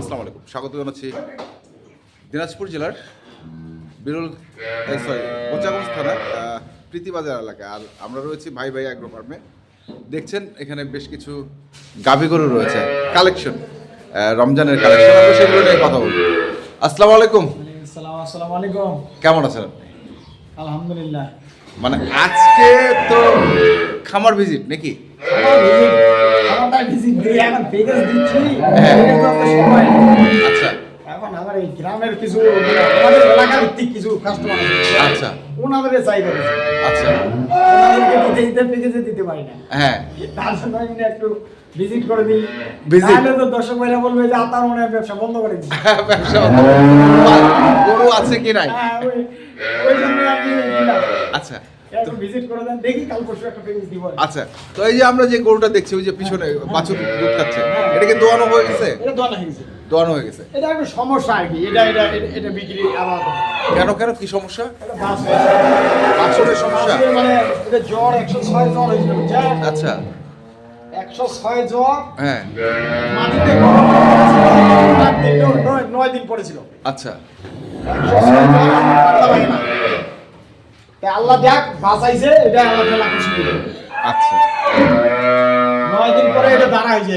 আসসালামু আলাইকুম। স্বাগত জানাচ্ছি দিনাজপুর জেলার বিরল সরি বোচাগঞ্জ থানার প্রীতিবাজার এলাকা আর আমরা রয়েছি ভাই ভাই অ্যাগ্রো ফার্মে দেখছেন এখানে বেশ কিছু গাভী গরু রয়েছে কালেকশন রমজানের কালেকশন আমরা সেগুলো নিয়ে কথা বলব। আসসালামু আলাইকুম। আসসালাম আলাইকুম। কেমন আছেন? আপনি আলহামদুলিল্লাহ। মানে আজকে তো খামার ভিজিট নাকি? এখন দিচ্ছি। হ্যাঁ। সময়। আচ্ছা। এখন আমার এই গ্রামের কিছু আমাদের এলাকা ভিত্তিক কিছু কাস্টমার আছে। আচ্ছা। ওনাদের চাহিদা বেশি। আচ্ছা। ওনাদেরকে দিতে দিতে পেকেজে দিতে পারি না। হ্যাঁ। তার জন্য আমি একটু ভিজিট করে দিই? তাহলে তো দর্শক ভাইরা বলবে যে আপনার মনে হয় ব্যবসা বন্ধ করে দিচ্ছি ব্যবসা গরু আছে কি নাই? হ্যাঁ ওই জন্য আমি আচ্ছা। একটু ভিজিট করে দেন দেখি কাল পরশু একটা পেকেজ দিব আচ্ছা তো এই যে আমরা যে গরুটা দেখছি ওই যে পিছনে বাছুর দুধ খাচ্ছে এটা কি দোয়ানো হয়ে গেছে? এটা দোয়া হয়ে গেছে। দোয়ানো হয়ে গেছে। এটা একটু সমস্যা আর কি এটা এটা এটা- বিক্রি আলাদা কেন কেন কি সমস্যা? বাছুরের সমস্যা। মানে এটা জ্বর একশো ছয় জ্বর হয়েছিল আচ্ছা। একশো ছয় জ্বর হ্যাঁ। মাটিতে নয়- নয় দিন পড়েছিল। আচ্ছা। একশো ছয় জ্বর আমার পাত্তা লাগে না। তাই আল্লাহ দেখ বাঁচাইছে এটা আল্লাহ তাআলা খুশি। আচ্ছা। নয় দিন পরে এটা দাঁড়া হয়েছে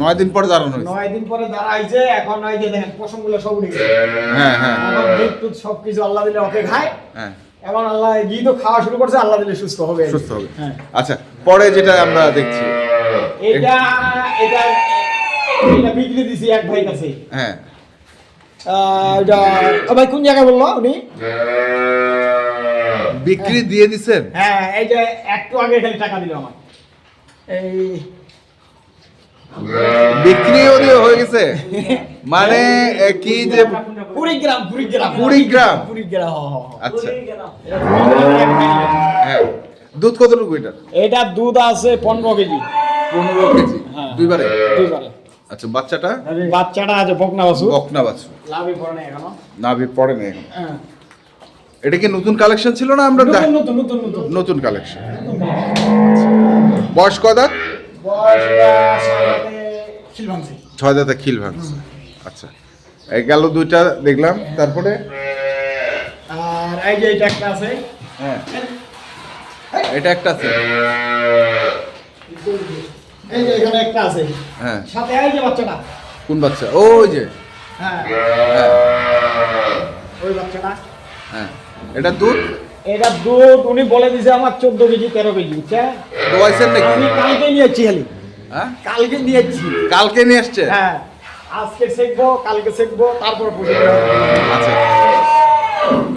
নয় দিন পরে দাঁড়ানো হয়েছে। নয় দিন পরে দাঁড়া হয়েছে এখন ওই যে দেখেন পশমগুলো সব উঠে গেছে। হ্যাঁ হ্যাঁ। দুধ টুধ সব কিছু আল্লাহ দিলে ওকে খায়। হ্যাঁ। এখন আল্লাহ ঘি তো খাওয়া শুরু করছে আল্লাহ দিলে সুস্থ হবে সুস্থ হবে। হ্যাঁ। আচ্ছা পরে যেটা আমরা দেখছি। এটা এটা এটা বিক্রি দিছি এক ভাই কাছে। হ্যাঁ। এটা ভাই কোন জায়গায় বলল উনি? বিক্রি দিয়ে দিছেন? হ্যাঁ এই যে একটু আগে খালি টাকা দিল আমার এই বিক্রিও হয়ে গেছে? মানে কি যে কুড়িগ্রাম। আচ্ছা। হ্যাঁ দুধ কতটুকু এটা? এটা দুধ আছে পনেরো কেজি। পনেরো কেজি। হ্যাঁ। দুইবারে? দুইবারে। আচ্ছা বাচ্চাটা? বাচ্চাটা আছে বকনা বাসু বকনা লাভই পড়ে না এখনও। নাভি পড়ে না এখন। হ্যাঁ। এটা কি নতুন কালেকশন ছিল না আমরা নতুন কালেকশন বয়স। ভাঙছে। ছয় দাঁতে খিল ভাঙছে। আচ্ছা। এই গেল দুইটা দেখলাম তারপরে? আর এই যে এটা একটা আছে। হ্যাঁ। এটা একটা আছে। এই যে এখানে একটা আছে। হ্যাঁ। সাথে এই যে বাচ্চাটা। কোন বাচ্চা? ওই যে। হ্যাঁ। হ্যাঁ। ওই বাচ্চাটা। হ্যাঁ। এটা দুধ? এটা দুধ উনি বলে দিছে আমার চোদ্দ কেজি তেরো কেজি দোয়াইছেন নাকি? আমি কালকে নিয়েছি খালি। হ্যাঁ? কালকে নিয়েছি। কালকে নিয়ে আসছে হ্যাঁ। আজকে শিখব কালকে শিখব তারপর বুঝে আচ্ছা।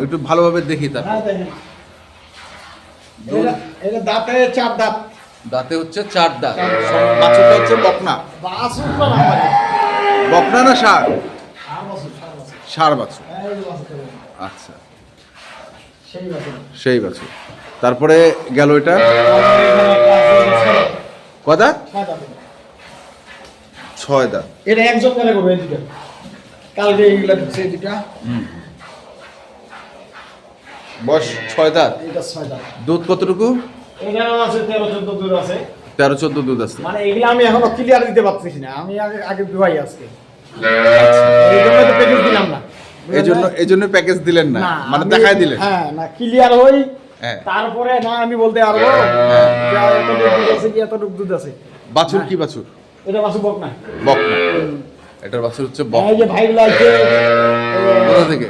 একটু ভালোভাবে দেখি তার হ্যাঁ এটা দাঁতে চার দাঁত। দাঁতে হচ্ছে চার দাঁত। বাছুরটা হচ্ছে বকনা। বকনা না সার? সার বাছুর। আচ্ছা। সেই বাছুর। তারপরে গেল এটা? কদা ছয় দাঁত এটা একজন করে করবে এই দুটো কালকে এইগুলা ঢুকছে বয়স ছয় দাঁত এটা ছয় দাঁত দুধ কতটুকু? এখানেও আছে তেরো চোদ্দ দূর আছে। তেরো চোদ্দ দুধ আছে। মানে এগুলো আমি এখনও ক্লিয়ার দিতে পারতেছি না। আমি আগে আগে দুয়াই আজকে। এই জন্য তো প্যাকেজ দিলাম না। এই জন্য এই জন্য প্যাকেজ দিলেন না। না, মানে দেখাই দিলেন। হ্যাঁ না ক্লিয়ার হই হ্যাঁ। তারপরে না আমি বলতে পারব যে এতটুকু দুধ আছে কি এতটুকু দুধ আছে? বাছুর কি বাছুর? এটা বাসু বক না। বকনা এটার বাছুর হচ্ছে বক। এই যে কোথা থেকে?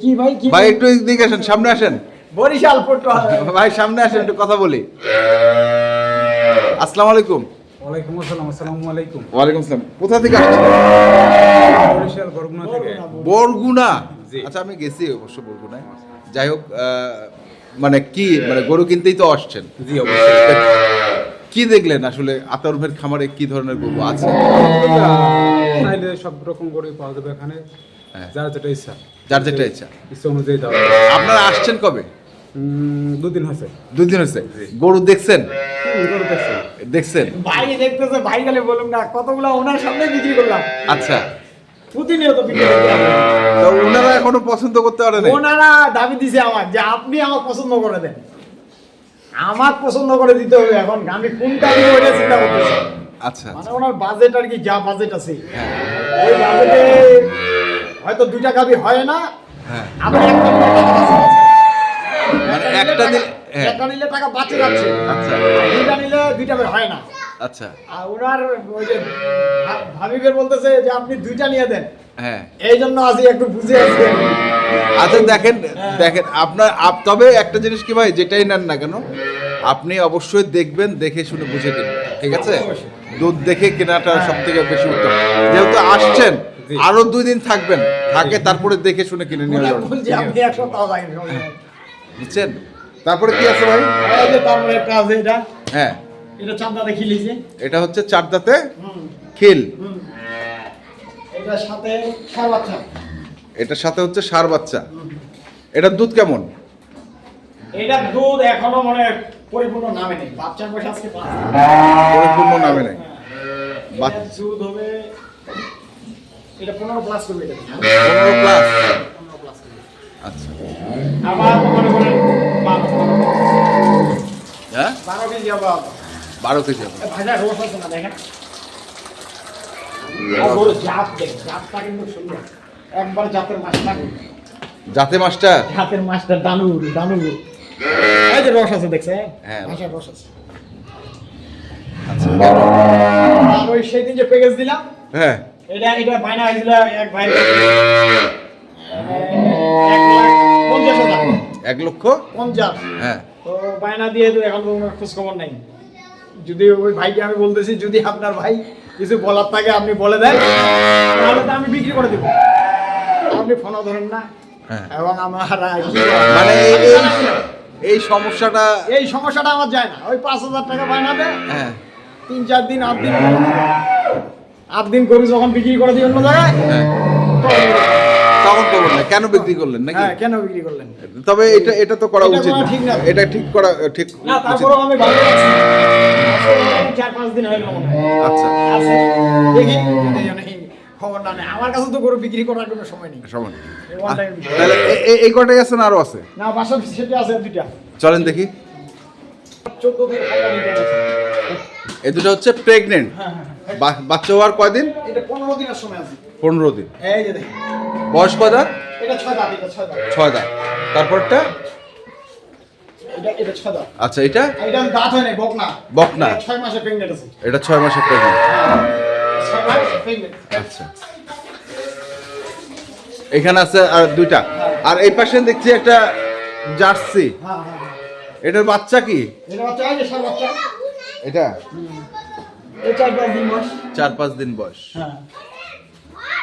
কি ভাই কি ভাই একটু এদিকে আসেন সামনে আসেন। বরিশাল পটু ভাই সামনে আসেন একটু কথা বলি। আসসালামু আলাইকুম। ওয়ালাইকুম আসসালাম আসসালামু আলাইকুম। ওয়ালাইকুম আসসালাম। কোথা থেকে আসছেন? বরিশাল বরগুনা থেকে। বরগুনা? আচ্ছা আমি গেছি অবশ্য বরগুনায়। যাই হোক মানে কি মানে গরু কিনতেই তো আসছেন। জি অবশ্যই। কি দেখলেন আসলে? আতাউর ভাইয়ের খামারে কি ধরনের গরু আছে? চাইলে সব রকম করে পাওয়া যাবে এখানে। হ্যাঁ। যার যেটা ইচ্ছা। যার যেটা ইচ্ছা। ইচ্ছা অনুযায়ী দাও আপনারা আসছেন কবে? দুদিন হয়েছে। দুদিন হয়েছে। গরু দেখছেন। দেখছেন? ভাই দেখতেছে ভাই গেলে বলুন না কতগুলো ওনার সামনে বিক্রি করলাম। আচ্ছা। প্রতিনিয়ত বিক্রি ওনারা এখনও পছন্দ করতে পারে না ওনারা দাবি দিছে আমার যে আপনি আমার পছন্দ করে দেন। আমার পছন্দ করে দিতে হবে এখন আমি কোনটা চিন্তা করতেছি। আচ্ছা মানে ওনার বাজেট আর কি যা বাজেট আছে। ওই বাজেটে হয়তো দুইটা গাবি হয় না হ্যাঁ। আবার একটা। মানে একটা হ্যাঁ। একটা নিলে টাকা বাঁচে যাচ্ছে। আচ্ছা। দুইটা নিলে দুইটা বের হয় না। আচ্ছা। আর ওনার ওই যে ভা- ভাবিবের বলতেছে যে আপনি দুইটা নিয়ে দেন। হ্যাঁ। এই জন্য আজই একটু বুঝে আছে আচ্ছা দেখেন দেখেন আপনার আপ তবে একটা জিনিস কি ভাই যেটাই নেন না কেন আপনি অবশ্যই দেখবেন দেখে শুনে বুঝে কিনবেন ঠিক আছে? দুধ দেখে কেনাটা সব থেকে বেশি উত্তম। যেহেতু আসছেন। আরও দুই দিন থাকবেন থাকে তারপরে দেখে শুনে কিনে নিয়ে যাবেন। বুঝছেন? তারপরে কি আছে ভাই? এই যে তারপরে একটা আছে এটা। হ্যাঁ। এটা চান্দা দেখি লিখছে এটা হচ্ছে চার দাঁতে খিল। হুম। এটার সাথে সার বাচ্চা। এটার সাথে হচ্ছে সার বাচ্চা। এটার দুধ কেমন? এটার দুধ এখনও মানে পরিপূর্ণ নামে নেই। বাচ্চার বয়স আজকে পাঁচ পরিপূর্ণ নামে নেই। বাচ্চা। দুধ হবে এটা পনেরো প্লাস করবে এটা পনেরো প্লাস আচ্ছা। আবার মনে করেন বারো কেজি বারো কেজি ভাজা না দেখেন। একবার জাতের মাছটা জাতের মাছটা? দানুর দানুর। এই যে রস আছে দেখছে হ্যাঁ। রস। আছে। আচ্ছা। ওই সেই দিন যে প্যাকেজ দিলাম হ্যাঁ। এটা এটা বায়না হয়েছিল এক ভাই এক লাখ পঞ্চাশ হাজার। এক লক্ষ? পঞ্চাশ। হ্যাঁ। বায়না দিয়ে তো এখন তো কোনো খোঁজ খবর নাই। যদি ওই ভাইকে আমি বলতেছি যদি আপনার ভাই কিছু বলার থাকে আপনি বলে দেন। তাহলে তো আমি বিক্রি করে দেবো। আপনি ফোনও ধরেন না। হ্যাঁ। এবং আমার মানে এই- সমস্যাটা এই সমস্যাটা আমার যায় না। ওই পাঁচ হাজার টাকা বায়না দেয়। হ্যাঁ। তিন চার দিন আট দিন আট দিন করে যখন বিক্রি করে দিই অন্য জায়গায় কেন বিক্রি করলেন নাকি? হ্যাঁ কেন বিক্রি করলেন? তবে এটা এটা তো করা উচিত। এটা ঠিক করা ঠিক না উচিত আমি ভালো আছি। চার পাঁচ দিন হয়ে আচ্ছা। দেখি এই খবর না আমার কাছে তো গরু বিক্রি করার কোনো সময় নেই। সমান এই one time বিক্রি। তাহলে এ- এ- এই কটাই আছে না আরও আছে? না বাসা সেটা আছে দুইটা। চলেন দেখি। এই দুটো হচ্ছে প্রেগনেন্ট হ্যাঁ হ্যাঁ বাচ্চা হওয়ার কয়দিন? পনেরো দিন। বয়স এটা ছয় দাঁত এটা তারপরটা? এটা এটা আচ্ছা এটা? এটা বকনা। এটা ছয় মাসে প্রেগনেন্ট এটা আচ্ছা। এখানে আছে আর দুইটা। আর এই পাশে দেখছি একটা জার্সি। হ্যাঁ হ্যাঁ হ্যাঁ। এটার বাচ্চা কি? এটা এটা? চার পাঁচ দিন বয়স।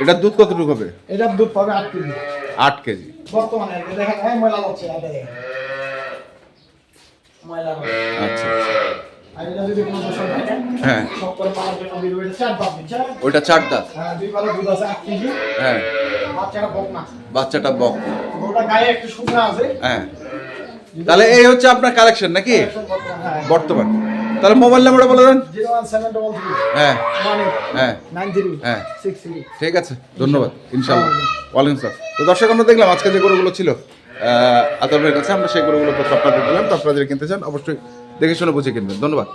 এটার দুধ কতটুকু হবে? এটার দুধ পাবে আট কেজি। আট কেজি। বর্তমানে এই যে দেখেন এই ময়লা হচ্ছে ময়লা আচ্ছা থাকে হ্যাঁ। দিচ্ছে ওইটা চার দাঁত। হ্যাঁ হ্যাঁ। বাচ্চাটা বক হ্যাঁ। তাহলে এই হচ্ছে আপনার কালেকশন নাকি? হ্যাঁ। বর্তমান। তাহলে মোবাইল নাম্বারটা বলে দেন। হ্যাঁ। হ্যাঁ। ঠিক আছে ধন্যবাদ ইনশাল্লাহ। ওয়ালাইকুম সালাম তো দর্শক আমরা দেখলাম আজকে যে গরুগুলো ছিল আহ, আতরের কাছে আমরা সেই গরুগুলো তো আপনাদের দিলাম। তো আপনারা যদি কিনতে চান অবশ্যই দেখে শুনে বুঝে কিনবেন। ধন্যবাদ।